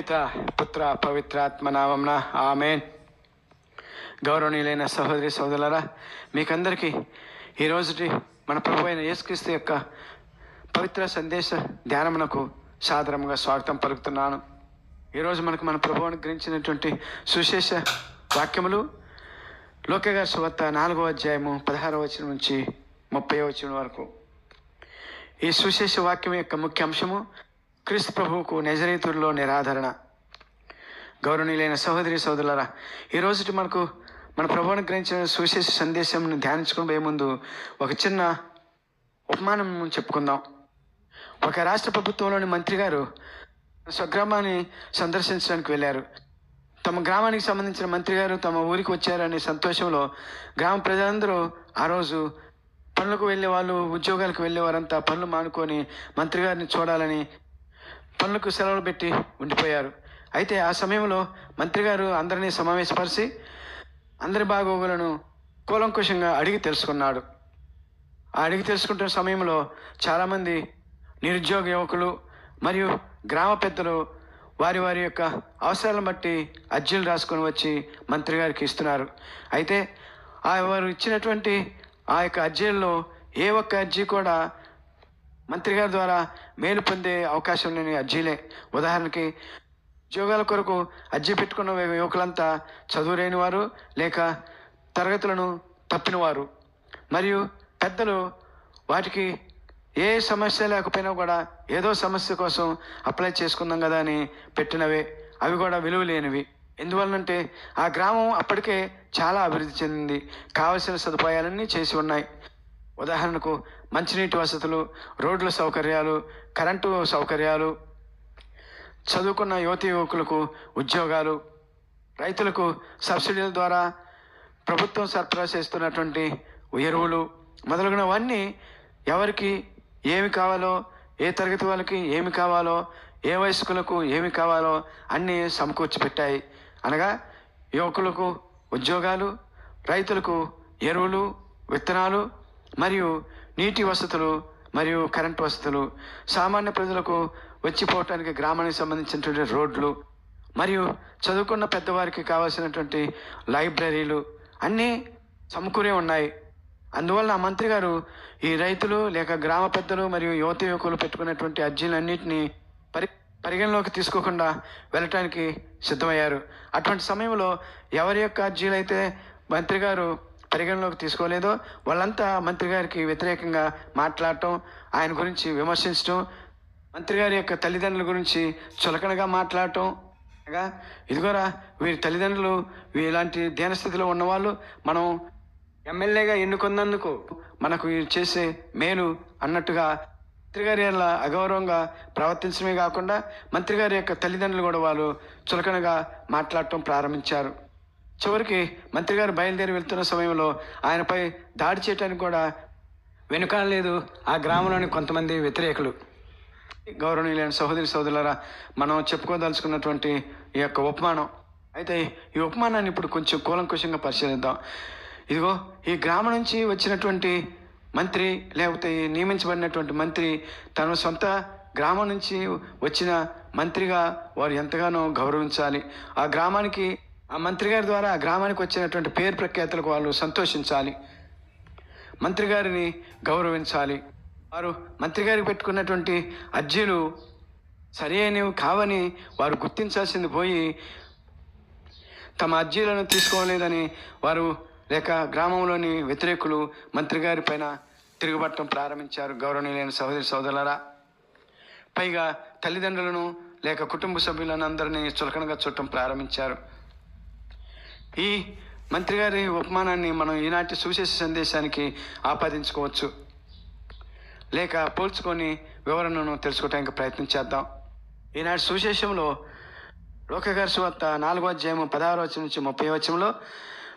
పిత పుత్ర పవిత్రాత్మ నామంన ఆమెన్ గౌరవనీయులైన సహోదరి సోదరులరా మీకందరికీ ఈ మన ప్రభు అయిన యేసుక్రీస్తు యొక్క పవిత్ర సందేశ ధ్యానమునకు సాదరంగా స్వాగతం పలుకుతున్నాను. ఈరోజు మనకు మన ప్రభు అనుగ్రహించినటువంటి సుశేష వాక్యములు లోకగా సువార్త నాలుగో అధ్యాయము పదహారవ వచనం నుంచి ముప్పై వచనం వరకు. ఈ సుశేష వాక్యం యొక్క ముఖ్య అంశము క్రీస్తు ప్రభువుకు నిజరీతుల్లో నిరాధరణ గౌరవనీయులైన సహోదరి సోదరులరా ఈ మనకు మన ప్రభువుని గ్రహించిన సువిశేష సందేశం ధ్యానించుకుని ముందు ఒక చిన్న ఉపమానం చెప్పుకుందాం. ఒక రాష్ట్ర ప్రభుత్వంలోని మంత్రి గారు స్వగ్రామాన్ని సందర్శించడానికి వెళ్ళారు. తమ గ్రామానికి సంబంధించిన మంత్రి గారు తమ ఊరికి వచ్చారనే సంతోషంలో గ్రామ ప్రజలందరూ ఆ రోజు పనులకు వెళ్ళే వాళ్ళు ఉద్యోగాలకు వెళ్ళే వారంతా పనులు మానుకొని మంత్రి గారిని చూడాలని పనులకు సెలవులు పెట్టి ఉండిపోయారు. అయితే ఆ సమయంలో మంత్రి గారు అందరినీ సమావేశపరిచి అందరి బాగోగులను కూలంకుషంగా అడిగి తెలుసుకున్నాడు. ఆ అడిగి తెలుసుకుంటున్న సమయంలో చాలామంది నిరుద్యోగ యువకులు మరియు గ్రామ పెద్దలు వారి వారి యొక్క అవసరాలను బట్టి అర్జీలు రాసుకొని వచ్చి మంత్రి గారికి ఇస్తున్నారు. అయితే ఆ వారు ఇచ్చినటువంటి ఆ యొక్క అర్జీల్లో ఏ ఒక్క అర్జీ కూడా మంత్రి గారి ద్వారా మేలు పొందే అవకాశం లేని అర్జీలే ఉదాహరణకి ఉద్యోగాల కొరకు అర్జీ పెట్టుకున్న యువకులంతా చదువులేని వారు లేక తరగతులను తప్పినవారు మరియు పెద్దలు వాటికి ఏ సమస్య లేకపోయినా కూడా ఏదో సమస్య కోసం అప్లై చేసుకుందాం కదా అని పెట్టినవే. అవి కూడా విలువ లేనివి. ఎందువలనంటే ఆ గ్రామం అప్పటికే చాలా అభివృద్ధి చెందింది. కావలసిన సదుపాయాలన్నీ చేసి ఉన్నాయి. ఉదాహరణకు మంచినీటి వసతులు రోడ్ల సౌకర్యాలు కరెంటు సౌకర్యాలు చదువుకున్న యువతి యువకులకు ఉద్యోగాలు రైతులకు సబ్సిడీల ద్వారా ప్రభుత్వం సరఫరా చేస్తున్నటువంటి ఎరువులు మొదలగునవన్నీ ఎవరికి ఏమి కావాలో ఏ తరగతి వాళ్ళకి ఏమి కావాలో ఏ వయస్కులకు ఏమి కావాలో అన్నీ సమకూర్చి పెట్టాయి అనగా యువకులకు ఉద్యోగాలు రైతులకు ఎరువులు విత్తనాలు మరియు నీటి వసతులు మరియు కరెంటు వసతులు సామాన్య ప్రజలకు వచ్చిపోవటానికి గ్రామానికి సంబంధించినటువంటి రోడ్లు మరియు చదువుకున్న పెద్దవారికి కావాల్సినటువంటి లైబ్రరీలు అన్నీ సమకూరే ఉన్నాయి. అందువల్ల ఆ మంత్రి గారు ఈ రైతులు లేక గ్రామ పెద్దలు మరియు యువత యువకులు పెట్టుకున్నటువంటి అర్జీలన్నింటినీ పరి పరిగణలోకి తీసుకోకుండా వెళ్ళటానికి సిద్ధమయ్యారు. అటువంటి సమయంలో ఎవరి యొక్క అర్జీలైతే మంత్రి గారు పరిగణలోకి తీసుకోలేదో వాళ్ళంతా మంత్రి గారికి వ్యతిరేకంగా మాట్లాడటం ఆయన గురించి విమర్శించడం మంత్రి గారి యొక్క తల్లిదండ్రుల గురించి చులకనగా మాట్లాడటం. అనగా ఇదిగోరా వీరి తల్లిదండ్రులు ఇలాంటి దీనస్థితిలో ఉన్నవాళ్ళు మనం ఎమ్మెల్యేగా ఎన్నుకున్నందుకు మనకు చేసే మేలు అన్నట్టుగా మంత్రి గారి అగౌరవంగా ప్రవర్తించడమే కాకుండా మంత్రి గారి యొక్క తల్లిదండ్రులు కూడా వాళ్ళు చులకనగా మాట్లాడటం ప్రారంభించారు. చివరికి మంత్రి గారు బయలుదేరి వెళ్తున్న సమయంలో ఆయనపై దాడి చేయడానికి కూడా వెనుకాలేదు ఆ గ్రామంలోని కొంతమంది వ్యతిరేకులు. గౌరవనీయులైన సహోదరి సోదరులరా మనం చెప్పుకోదలుచుకున్నటువంటి ఈ యొక్క ఉపమానం. అయితే ఈ ఉపమానాన్ని ఇప్పుడు కొంచెం కూలంకుషంగా పరిశీలిద్దాం. ఇదిగో ఈ గ్రామం నుంచి వచ్చినటువంటి మంత్రి లేకపోతే నియమించబడినటువంటి మంత్రి తన సొంత గ్రామం నుంచి వచ్చిన మంత్రిగా వారు ఎంతగానో గౌరవించాలి. ఆ గ్రామానికి ఆ మంత్రి గారి ద్వారా గ్రామానికి వచ్చినటువంటి పేరు ప్రఖ్యాతులకు వాళ్ళు సంతోషించాలి. మంత్రి గారిని గౌరవించాలి. వారు మంత్రి గారికి పెట్టుకున్నటువంటి అర్జీలు సరి అయినవి కావని వారు గుర్తించాల్సింది పోయి తమ అర్జీలను తీసుకోలేదని వారు లేక గ్రామంలోని వ్యతిరేకులు మంత్రి గారి పైన తిరుగుబట్టడం ప్రారంభించారు. గౌరవనీయులైన సహోదరి సోదరులరా పైగా తల్లిదండ్రులను లేక కుటుంబ సభ్యులను అందరినీ చులకనగా చూడటం ప్రారంభించారు. ఈ మంత్రి గారి ఉపమానాన్ని మనం ఈనాటి సువిశేష సందేశానికి ఆపాదించుకోవచ్చు. లేక పోల్చుకొని వివరణను తెలుసుకోవడానికి ప్రయత్నం చేద్దాం. ఈనాటి సువిశేషంలో లోకగారి సువార్త నాలుగో అధ్యాయం పదహారు వచనం నుంచి ముప్పై వచనంలో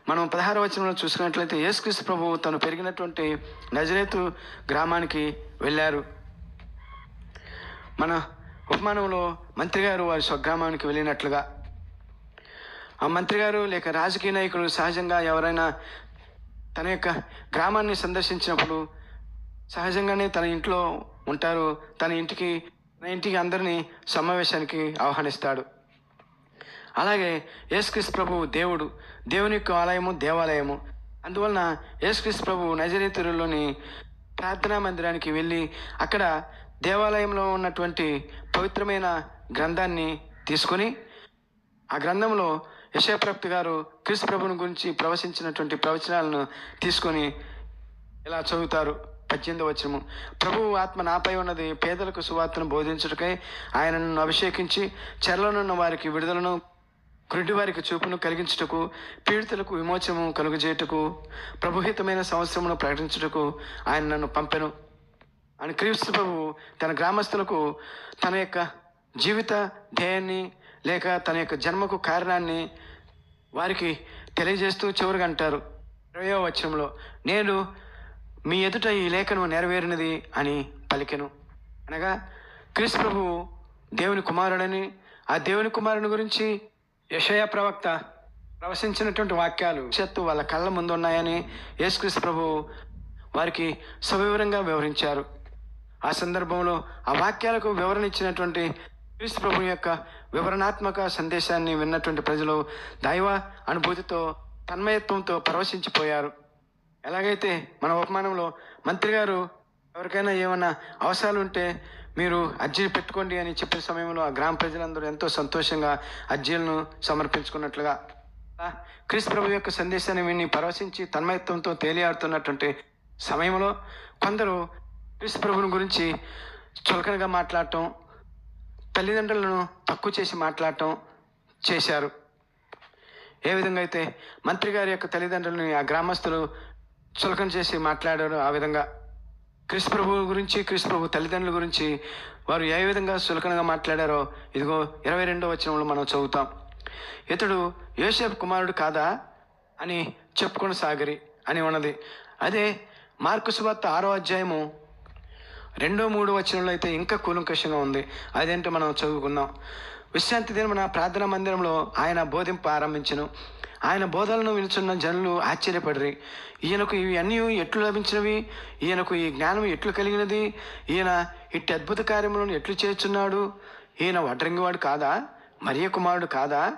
మనం పదహారు వచనంలో చూసుకున్నట్లయితే యేసుక్రీస్తు ప్రభువు తను పెరిగినటువంటి నజరేతు గ్రామానికి వెళ్ళారు. మన ఉపమానంలో మంత్రి గారు వారి స్వగ్రామానికి వెళ్ళినట్లుగా ఆ మంత్రి గారు లేక రాజకీయ నాయకులు సహజంగా ఎవరైనా తన యొక్క గ్రామాన్ని సందర్శించినప్పుడు సహజంగానే తన ఇంట్లో ఉంటారు. తన ఇంటికి తన ఇంటికి అందరినీ సమావేశానికి ఆహ్వానిస్తాడు. అలాగే యేసుక్రీస్ ప్రభువు దేవుడు దేవుని యొక్క ఆలయము దేవాలయము. అందువలన యేసుక్రీస్ ప్రభు నజరేతురులోని ప్రార్థనా మందిరానికి వెళ్ళి అక్కడ దేవాలయంలో ఉన్నటువంటి పవిత్రమైన గ్రంథాన్ని తీసుకొని ఆ గ్రంథంలో యశప్రప్తి గారు క్రీస్తు ప్రభుని గురించి ప్రవచించినటువంటి ప్రవచనాలను తీసుకొని ఇలా చదువుతారు. పద్దెనిమిది వచనము. ప్రభువు ఆత్మ నాపై ఉన్నది పేదలకు సువార్తను బోధించుటకై ఆయనను అభిషేకించి చెరలోనున్న వారికి విడుదలను గుడ్డి వారికి చూపును కలిగించుటకు పీడితులకు విమోచనము కలుగజేయుటకు ప్రభుహితమైన సంవత్సరమును ప్రకటించుటకు ఆయన నన్ను పంపెను. అని క్రీస్తు ప్రభువు తన గ్రామస్తులకు తన యొక్క జీవిత ధ్యేయాన్ని లేక తన యొక్క జన్మకు కారణాన్ని వారికి తెలియజేస్తూ చివరిగా అంటారు. ఇరవయో వచనంలో నేను మీ ఎదుట ఈ లేఖను నెరవేరినది అని పలికెను. అనగా క్రీస్తు ప్రభువు దేవుని కుమారుడని ఆ దేవుని కుమారుని గురించి యషయ ప్రవక్త ప్రవశించినటువంటి వాక్యాలు చెత్తు వాళ్ళ కళ్ళ ముందు ఉన్నాయని యేసుక్రీస్తు ప్రభు వారికి సవివరంగా వివరించారు. ఆ సందర్భంలో ఆ వాక్యాలకు వివరణ ఇచ్చినటువంటి క్రీస్తు ప్రభు యొక్క వివరణాత్మక సందేశాన్ని విన్నటువంటి ప్రజలు దైవ అనుభూతితో తన్మయత్వంతో పరవశించిపోయారు. ఎలాగైతే మన ఉపమానంలో మంత్రి గారు ఎవరికైనా ఏమైనా అవసరాలు ఉంటే మీరు అర్జీలు పెట్టుకోండి అని చెప్పిన సమయంలో ఆ గ్రామ ప్రజలందరూ ఎంతో సంతోషంగా అర్జీలను సమర్పించుకున్నట్లుగా అలా క్రీస్తు ప్రభు యొక్క సందేశాన్ని విని పరవశించి తన్మయత్వంతో తేలియాడుతున్నటువంటి సమయంలో కొందరు క్రీస్తు ప్రభుని గురించి చులకనగా మాట్లాడటం తల్లిదండ్రులను తక్కువ చేసి మాట్లాడటం చేశారు. ఏ విధంగా అయితే మంత్రి గారి యొక్క తల్లిదండ్రులని ఆ గ్రామస్తులు చులకన చేసి మాట్లాడారు ఆ విధంగా క్రీస్తు ప్రభు గురించి క్రీస్తు ప్రభు తల్లిదండ్రుల గురించి వారు ఏ విధంగా చులకనగా మాట్లాడారో ఇదిగో ఇరవై రెండో వచనంలో మనం చదువుతాం. ఇతడు యోసేపు కుమారుడు కాదా అని చెప్పుకొని సాగరి అని ఉన్నది. అదే మార్కు సువార్త ఆరో అధ్యాయము రెండో మూడో వచనంలో అయితే ఇంకా కూలంకషంగా ఉంది. అదేంటో మనం చదువుకుందాం. విశ్రాంతి దినమున ప్రార్థనా మందిరంలో ఆయన బోధింపు ఆరంభించను. ఆయన బోధలను వినుచున్న జనులు ఆశ్చర్యపడిరి. ఈయనకు ఇవి అన్నీ ఎట్లు లభించినవి? ఈయనకు ఈ జ్ఞానం ఎట్లు కలిగినది? ఈయన ఇట్టి అద్భుత కార్యములను ఎట్లు చేస్తున్నాడు ఈయన వడ్రంగివాడు కాదా? మరియ కుమారుడు కాదా?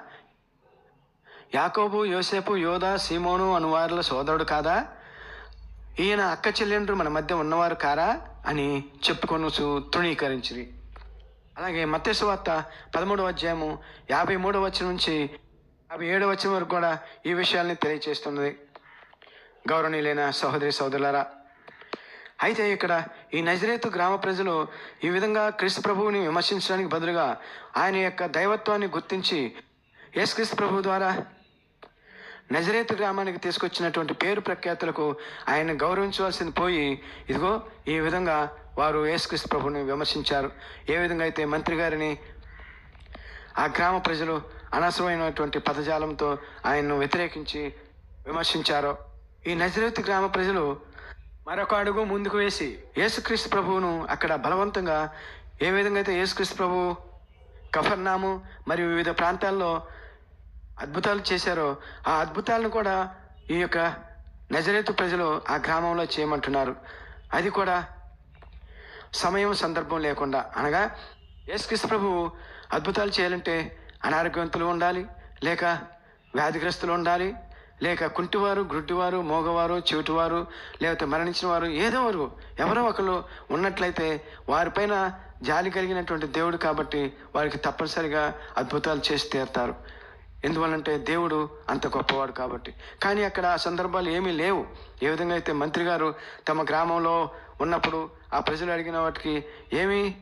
యాకోబు యోసేపు యోధా సీమోను అనువారుల సోదరుడు కాదా? ఈయన అక్క చెల్లెండ్రు మన మధ్య ఉన్నవారు కారా? అని చెప్పుకొని తృణీకరించింది అలాగే మత్స్సు వార్త పదమూడవ అధ్యాయము యాభై మూడవ వచ్చిన నుంచి యాభై ఏడవ వచ్చిన వరకు కూడా ఈ విషయాల్ని తెలియచేస్తున్నది. గౌరవనీయులైన సహోదరి సహోదరులారా అయితే ఇక్కడ ఈ నజరేతు గ్రామ ప్రజలు ఈ విధంగా క్రీస్తు ప్రభువుని విమర్శించడానికి బదులుగా ఆయన యొక్క దైవత్వాన్ని గుర్తించి యేసుక్రీస్తు ప్రభు ద్వారా నజరేతు గ్రామానికి తీసుకొచ్చినటువంటి పేరు ప్రఖ్యాతులకు ఆయన గౌరవించవలసింది పోయి ఇదిగో ఈ విధంగా వారు యేసుక్రీస్తు ప్రభుని విమర్శించారు. ఏ విధంగా అయితే మంత్రి గారిని ఆ గ్రామ ప్రజలు అనవసరమైనటువంటి పదజాలంతో ఆయన్ను వ్యతిరేకించి విమర్శించారో ఈ నజరేతు గ్రామ ప్రజలు మరొక అడుగు ముందుకు వేసి యేసుక్రీస్తు ప్రభువును అక్కడ బలవంతంగా ఏ విధంగా అయితే యేసుక్రీస్తు ప్రభు కఫర్నాము మరియు వివిధ ప్రాంతాల్లో అద్భుతాలు చేశారో ఆ అద్భుతాలను కూడా ఈ యొక్క నజరేతు ప్రజలు ఆ గ్రామంలో చేయమంటున్నారు. అది కూడా సమయం సందర్భం లేకుండా అనగా యేసుక్రీస్తు ప్రభు అద్భుతాలు చేయాలంటే అనారోగ్యవంతులు ఉండాలి లేక వ్యాధిగ్రస్తులు ఉండాలి లేక కుంటివారు గ్రుడ్డివారు మోగవారు చెవిటివారు లేకపోతే మరణించిన వారు ఏదో వారు ఎవరో ఒకరు ఉన్నట్లయితే వారిపైన జాలి కలిగినటువంటి దేవుడు కాబట్టి వారికి తప్పనిసరిగా అద్భుతాలు చేసి తీరుతారు. ఎందువల్లంటే దేవుడు అంత గొప్పవాడు కాబట్టి. కానీ అక్కడ ఆ సందర్భాలు ఏమీ లేవు. ఏ విధంగా అయితే మంత్రి గారు తమ గ్రామంలో ఉన్నప్పుడు ఆ ప్రజలు అడిగిన వాటికి ఏమీ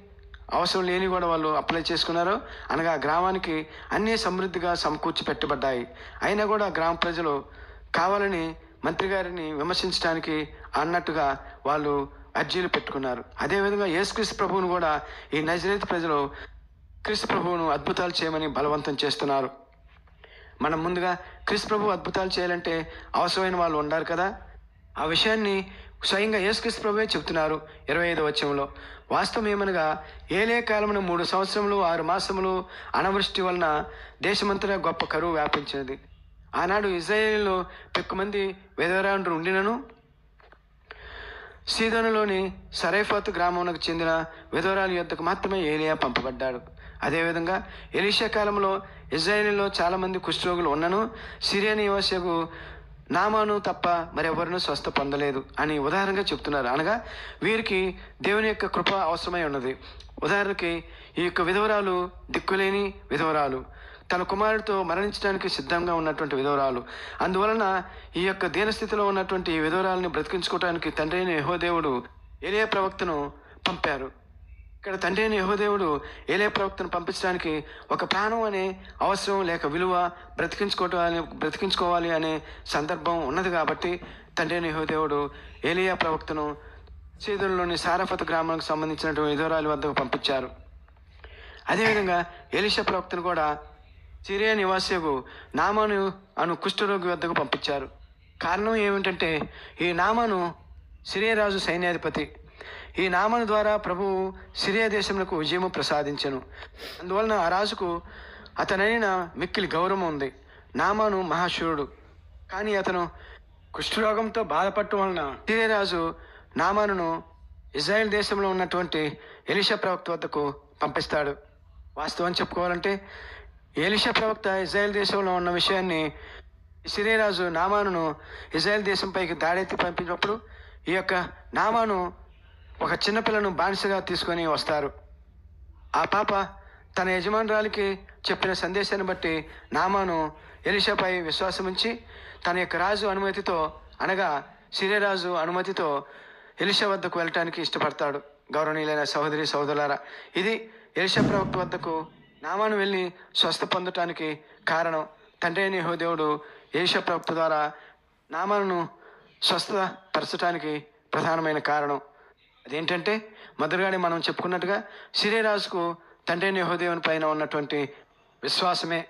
అవసరం లేని కూడా వాళ్ళు అప్లై చేసుకున్నారు అనగా గ్రామానికి అన్నీ సమృద్ధిగా సమకూర్చి పెట్టబడ్డాయి అయినా కూడా గ్రామ ప్రజలు కావాలని మంత్రి గారిని విమర్శించడానికి అన్నట్టుగా వాళ్ళు అర్జీలు పెట్టుకున్నారు. అదేవిధంగా యేసుక్రీస్తు ప్రభువును కూడా ఈ నజరేత్ ప్రజలు క్రీస్తు ప్రభువును అద్భుతాలు చేయమని బలవంతం చేస్తున్నారు. మనం ముందుగా క్రీస్తు ప్రభు అద్భుతాలు చేయాలంటే అవసరమైన వాళ్ళు ఉండారు కదా? ఆ విషయాన్ని స్వయంగా యేసుక్రీస్తు ప్రభువే చెప్తున్నారు ఇరవై ఐదు వచ్చంలో వాస్తవం ఏమనగా ఏలే కాలమున మూడు సంవత్సరములు ఆరు మాసములు అనావృష్టి వలన దేశమంతటా గొప్ప కరువు వ్యాపించినది. ఆనాడు ఇజ్రాయేల్లో పెక్కుమంది వెదవరాండ్రు ఉండినను? సీదోనులోని సరైఫాత్ గ్రామమునకు చెందిన విధవరాలు యొద్దకు మాత్రమే ఏలియా పంపబడ్డాడు. అదేవిధంగా ఎలీషా కాలంలో ఇజ్రాయేలీలో చాలామంది కుష్ఠరోగులు ఉన్నను సిరియా నివాసకు నామాను తప్ప మరెవరినూ స్వస్థ పొందలేదు అని ఉదాహరణగా చెప్తున్నారు అనగా వీరికి దేవుని యొక్క కృప అవసరమై ఉన్నది. ఉదాహరణకి ఈ యొక్క విధవరాలు దిక్కులేని విధవరాలు తన కుమారుడితో మరణించడానికి సిద్ధంగా ఉన్నటువంటి విధవరాలు అందువలన ఈ యొక్క దీనస్థితిలో ఉన్నటువంటి ఈ విధవరాలని బ్రతికించుకోవడానికి తండ్రి అయిన యహోదేవుడు ఏలియా ప్రవక్తను పంపారు. ఇక్కడ తండ్రి అయిన యహోదేవుడు ఏలే ప్రవక్తను పంపించడానికి ఒక ప్రాణం అనే అవసరం లేక విలువ బ్రతికించుకోవాలి బ్రతికించుకోవాలి అనే సందర్భం ఉన్నది కాబట్టి తండ్రి అయిన యహోదేవుడు ఏలియా ప్రవక్తను సీదుల్లోని సారఫత్ గ్రామానికి సంబంధించినటువంటి విధవరాలి వద్దకు పంపించారు. అదేవిధంగా ఏలిష ప్రవక్తను కూడా సిరియా నివాసికు నామాను అను కుష్ఠరోగి వద్దకు పంపించారు. కారణం ఏమిటంటే ఈ నామాను సిరియా రాజు సైన్యాధిపతి ఈ నామను ద్వారా ప్రభువు సిరియా దేశములకు విజయము ప్రసాదించెను. అందువలన ఆ రాజుకు అతనైన మిక్కిలి గౌరవం ఉంది. నామాను మహాశూరుడు. కానీ అతను కుష్ఠరోగంతో బాధపడటం వలన సిరియరాజు రాజు నామానును ఇజ్రాయెల్ దేశంలో ఉన్నటువంటి ఎలిషా ప్రవక్త వద్దకు పంపిస్తాడు. వాస్తవం చెప్పుకోవాలంటే ఎలిషా ప్రవక్త ఇజ్రాయెల్ దేశంలో ఉన్న విషయాన్ని సిరియరాజు నామానును ఇజ్రాయెల్ దేశంపైకి దాడెత్తి పంపినప్పుడు ఈ యొక్క నామాను ఒక చిన్నపిల్లను బానిసగా తీసుకొని వస్తారు. ఆ పాప తన యజమానురాలికి చెప్పిన సందేశాన్ని బట్టి నామాను ఎలిషాపై విశ్వాసం ఉంచి తన యొక్క రాజు అనుమతితో అనగా సిరేరాజు అనుమతితో ఎలిషా వద్దకు వెళ్ళటానికి ఇష్టపడతాడు. గౌరవనీయులైన సహోదరి సహోదరులారా ఇది ఎలిషా ప్రవక్త వద్దకు నామాను వెళ్ళి స్వస్థ పొందటానికి కారణం. తండ్రి అయిన యెహోదేవుడు ఎలిషా ప్రవక్త ద్వారా నామాలను స్వస్థపరచడానికి ప్రధానమైన కారణం. అదేంటంటే మొదలుగానే మనం చెప్పుకున్నట్టుగా సిరేరాజుకు తండ్రి యహోదేవుని పైన ఉన్నటువంటి విశ్వాసమే.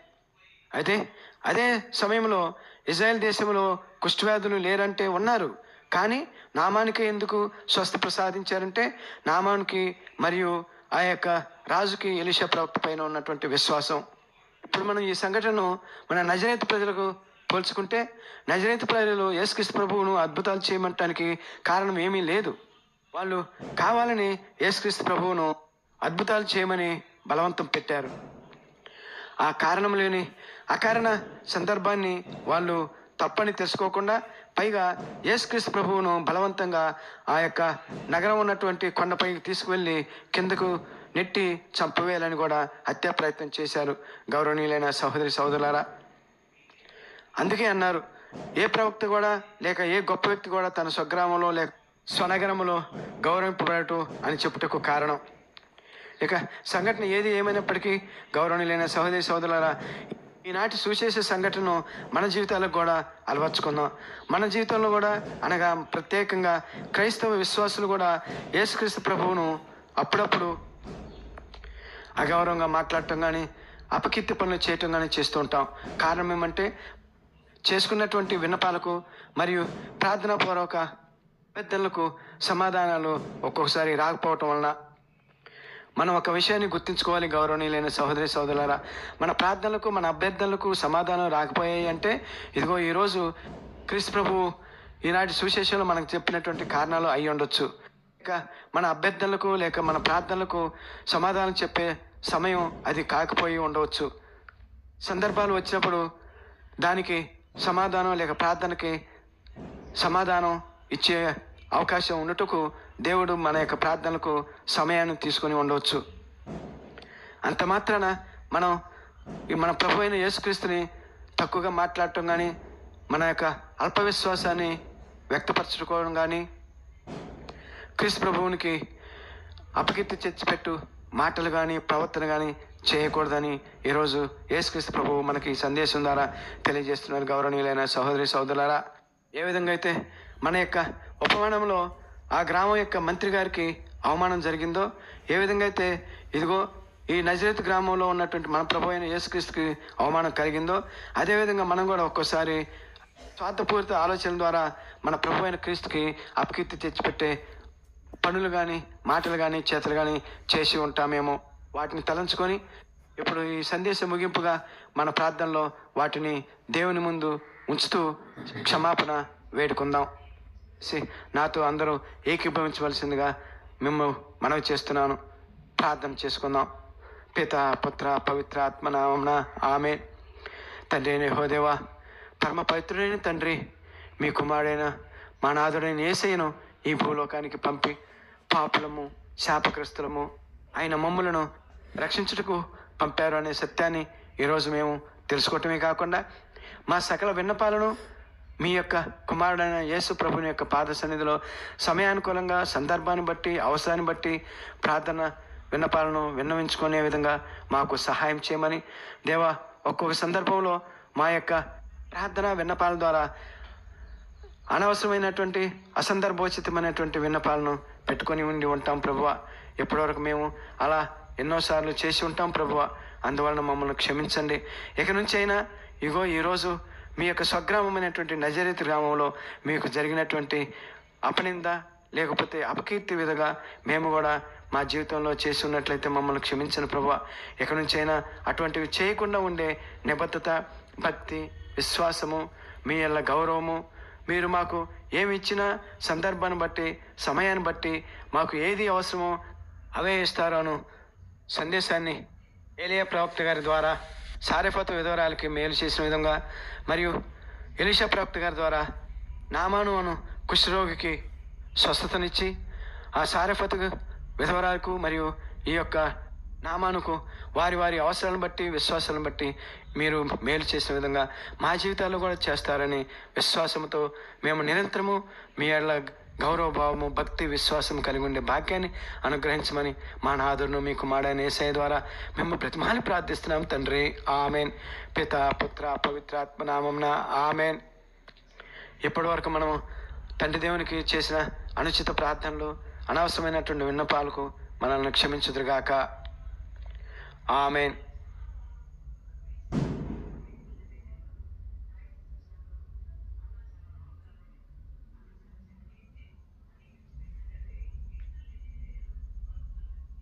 అయితే అదే సమయంలో ఇజ్రాయెల్ దేశంలో కుష్ఠవ్యాధులు లేరంటే ఉన్నారు. కానీ నామానికి ఎందుకు స్వస్థ ప్రసాదించారంటే నామానికి మరియు ఆ యొక్క రాజుకి ఎలిషా ప్రవక్త పైన ఉన్నటువంటి విశ్వాసం. ఇప్పుడు మనం ఈ సంఘటనను మన నజరేత్ ప్రజలకు పోల్చుకుంటే నజరేత్ ప్రజలు యేసుక్రీస్తు ప్రభువును అద్భుతాలు చేయమంటానికి కారణం ఏమీ లేదు. వాళ్ళు కావాలని యేసుక్రీస్తు ప్రభువును అద్భుతాలు చేయమని బలవంతం పెట్టారు. ఆ కారణం లేని అకారణ సందర్భాన్ని వాళ్ళు తప్పని తెలుసుకోకుండా పైగా యేసుక్రీస్తు ప్రభువును బలవంతంగా ఆ యొక్క నగరం ఉన్నటువంటి కొండపైకి తీసుకువెళ్ళి కిందకు నెట్టి చంపవేయాలని కూడా హత్యా ప్రయత్నం చేశారు గౌరవనీయులైన సహోదరి సహోదరులారా. అందుకే అన్నారు ఏ ప్రవక్త కూడా లేక ఏ గొప్ప వ్యక్తి కూడా తన స్వగ్రామంలో లేక స్వనగరములో గౌరవింపబడటం అని చెప్పుటకు కారణం. ఇక సంఘటన ఏది ఏమైనప్పటికీ గౌరవనీయులైన సహోదరి సహోదరులారా ఈనాటి సూచేసే సంఘటనను మన జీవితాలకు కూడా అలవర్చుకుందాం. మన జీవితంలో కూడా అనగా ప్రత్యేకంగా క్రైస్తవ విశ్వాసులు కూడా యేసుక్రీస్తు ప్రభువును అప్పుడప్పుడు అగౌరవంగా మాట్లాడటం కానీ అపకీర్తి పనులు చేయటం కానీ చేస్తూ ఉంటాం. కారణం ఏమంటే చేసుకున్నటువంటి విన్నపాలకు మరియు ప్రార్థనాపూర్వక పెద్దలకు సమాధానాలు ఒక్కొక్కసారి రాకపోవటం వలన మనం ఒక విషయాన్ని గుర్తుంచుకోవాలి గౌరవనీయులైన సహోదరి సహోదరులారా. మన ప్రార్థనలకు మన అభ్యర్థనలకు సమాధానం రాకపోయాయి అంటే ఇదిగో ఈరోజు క్రీస్తు ప్రభు ఈనాటి సువిశేషంలో మనకు చెప్పినటువంటి కారణాలు అయి ఉండొచ్చు. ఇక మన అభ్యర్థనలకు లేక మన ప్రార్థనలకు సమాధానం చెప్పే సమయం అది కాకపోయి ఉండవచ్చు. సందర్భాలు వచ్చినప్పుడు దానికి సమాధానం లేక ప్రార్థనకి సమాధానం ఇచ్చే అవకాశం ఉండటకు దేవుడు మన యొక్క ప్రార్థనలకు సమయాన్ని తీసుకొని ఉండవచ్చు. అంత మాత్రాన మనం మన ప్రభు అయిన యేసుక్రీస్తుని తక్కువగా మాట్లాడటం కానీ మన యొక్క అల్ప విశ్వాసాన్ని వ్యక్తపరచుకోవడం కానీ క్రీస్తు ప్రభువునికి అపకీర్తి తెచ్చిపెట్టు మాటలు కానీ ప్రవర్తన కానీ చేయకూడదని ఈరోజు యేసుక్రీస్తు ప్రభువు మనకి ఈ సందేశం ద్వారా తెలియజేస్తున్నారు గౌరవనీయులైన సహోదరి సహోదరులారా. ఏ విధంగా అయితే మన యొక్క ఉపమానంలో ఆ గ్రామం యొక్క మంత్రి గారికి అవమానం జరిగిందో ఏ విధంగా అయితే ఇదిగో ఈ నజరత్ గ్రామంలో ఉన్నటువంటి మన ప్రభు అయిన యేసుక్రీస్తుకి అవమానం కలిగిందో అదేవిధంగా మనం కూడా ఒక్కోసారి స్వార్థపూరిత ఆలోచనల ద్వారా మన ప్రభు అయిన క్రీస్తుకి అపకీర్తి తెచ్చిపెట్టే పనులు కానీ మాటలు కానీ చేతలు కానీ చేసి ఉంటామేమో. వాటిని తలంచుకొని ఇప్పుడు ఈ సందేశం ముగింపుగా మన ప్రార్థనలో వాటిని దేవుని ముందు ఉంచుతూ క్షమాపణ వేడుకుందాం. నాతో అందరూ ఏకీభవించవలసిందిగా మేము మనవి చేస్తున్నాను. ప్రార్థన చేసుకుందాం. పిత పుత్ర పవిత్ర ఆత్మనామన ఆమె తండ్రి అయిన యెహోదేవా పరమ పవిత్రుడైన తండ్రి మీ కుమారుడైన మా నాథుడైన ఏసయ్యను ఈ భూలోకానికి పంపి పాపులము శాపగ్రస్తులము ఆయన మమ్ములను రక్షించుటకు పంపారు అనే సత్యాన్ని ఈరోజు మేము తెలుసుకోవటమే కాకుండా మా సకల విన్నపాలను మీ యొక్క కుమారుడైన యేసు ప్రభుని యొక్క పాద సన్నిధిలో సమయానుకూలంగా సందర్భాన్ని బట్టి అవసరాన్ని బట్టి ప్రార్థన విన్నపాలను విన్నవించుకునే విధంగా మాకు సహాయం చేయమని దేవా ఒక్కొక్క సందర్భంలో మా యొక్క ప్రార్థన విన్నపాల ద్వారా అనవసరమైనటువంటి అసందర్భోచితమైనటువంటి విన్నపాలను పెట్టుకొని ఉండి ఉంటాం ప్రభువ. ఇప్పటివరకు మేము అలా ఎన్నోసార్లు చేసి ఉంటాం ప్రభువ. అందువలన మమ్మల్ని క్షమించండి. ఇక నుంచి అయినా ఇగో ఈరోజు మీ యొక్క స్వగ్రామమైనటువంటి నజరేత్ గ్రామంలో మీకు జరిగినటువంటి అపనింద లేకపోతే అపకీర్తి విధంగా మేము కూడా మా జీవితంలో చేసి ఉన్నట్లయితే మమ్మల్ని క్షమించిన ప్రభు. ఎక్కడి నుంచైనా అటువంటివి చేయకుండా ఉండే నిబద్ధత భక్తి విశ్వాసము మీ యొక్క గౌరవము మీరు మాకు ఏమి ఇచ్చినా సందర్భాన్ని బట్టి సమయాన్ని బట్టి మాకు ఏది అవసరమో అవే ఇస్తారోను సందేశాన్ని ఏలియా ప్రవక్త గారి ద్వారా సారిఫత విధవరాలకి మేలు చేసిన విధంగా మరియు ఎలిషా ప్రాప్త గారి ద్వారా నామాను అను కుష్ఠరోగికి స్వస్థతనిచ్చి ఆ సారఫత్ విధవరాలకు మరియు ఈ యొక్క నామానుకు వారి వారి అవసరాలను బట్టి విశ్వాసాలను బట్టి మీరు మేలు చేసిన విధంగా మా జీవితాల్లో కూడా చేస్తారని విశ్వాసంతో మేము నిరంతరము మీ ఎడల గౌరవ భావము భక్తి విశ్వాసం కలిగి ఉండే భాగ్యాన్ని అనుగ్రహించమని మా నాదురును మీ కుమారుడైన ఏసఐ ద్వారా మేము ప్రతిమాని ప్రార్థిస్తున్నాం తండ్రి. ఆమెన్. పిత పుత్ర పవిత్రాత్మ నామంన ఆమెన్. ఇప్పటి వరకు మనము తండ్రి దేవునికి చేసిన అనుచిత ప్రార్థనలు అనవసరమైనటువంటి విన్నపాలకు మనల్ని క్షమించుదురుగాక. ఆమెన్.